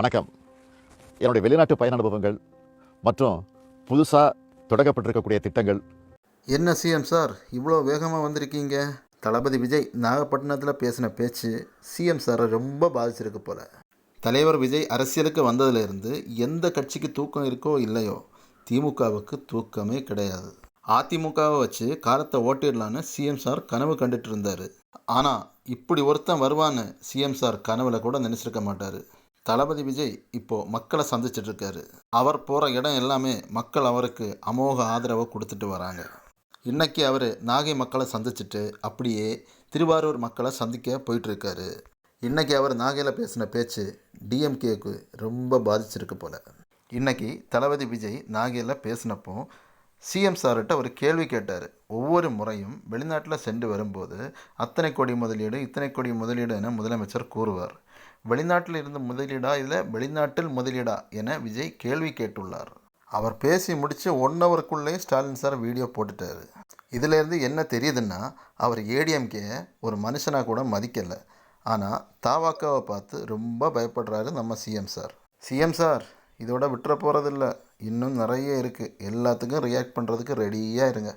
வணக்கம். என்னுடைய வெளிநாட்டு பயண அனுபவங்கள் மற்றும் புதுசாக தொடங்கப்பட்டிருக்கக்கூடிய திட்டங்கள். என்ன சிஎம் சார் இவ்வளோ வேகமாக வந்திருக்கீங்க? தளபதி விஜய் நாகப்பட்டினத்தில் பேசின பேச்சு சிஎம் சாரை ரொம்ப பாதிச்சிருக்கு போல. தலைவர் விஜய் அரசியலுக்கு வந்ததிலிருந்து எந்த கட்சிக்கு தூக்கம் இருக்கோ இல்லையோ திமுகவுக்கு தூக்கமே கிடையாது. அதிமுகவை வச்சு காலத்தை ஓட்டிடலான்னு சிஎம் சார் கனவு கண்டுட்டு இருந்தார். ஆனால் இப்படி ஒருத்தன் வருவான்னு சிஎம் சார் கனவுல கூட நினச்சிருக்க மாட்டார். தளபதி விஜய் இப்போது மக்களை சந்திச்சுட்டு இருக்காரு அவர் போகிற இடம் எல்லாமே மக்கள் அவருக்கு அமோக ஆதரவை கொடுத்துட்டு வராங்க. இன்றைக்கி அவர் நாகை மக்களை சந்திச்சுட்டு அப்படியே திருவாரூர் மக்களை சந்திக்க போயிட்டுருக்காரு இன்றைக்கி அவர் நாகையில் பேசின பேச்சு டிஎம்கேக்கு ரொம்ப பாதிச்சிருக்கு போல். இன்றைக்கி தளபதி விஜய் நாகையில் பேசினப்போ சிஎம் சார்கிட்ட ஒரு கேள்வி கேட்டார். ஒவ்வொரு முறையும் வெளிநாட்டில் சென்று வரும்போது அத்தனை கோடி முதலீடு இத்தனை கோடி முதலீடு என முதலமைச்சர் கூறுவார். வெளிநாட்டில் இருந்து முதலீடா இல்லை வெளிநாட்டில் முதலீடா என விஜய் கேள்வி கேட்டுள்ளார். அவர் பேசி முடித்து ஒன் ஹவருக்குள்ளே ஸ்டாலின் சார் வீடியோ போட்டுட்டாரு. இதிலேருந்து என்ன தெரியுதுன்னா அவர் ஏடிஎம்கே ஒரு மனுஷனாக கூட மதிக்கலை. ஆனால் தாவாக்காவை பார்த்து ரொம்ப பயப்படுறாரு நம்ம சிஎம் சார். சிஎம் சார் இதோட விட்டுற போகிறதில்ல இன்னும் நிறைய இருக்குது எல்லாத்துக்கும் ரியாக்ட் பண்ணுறதுக்கு ரெடியாக இருங்க.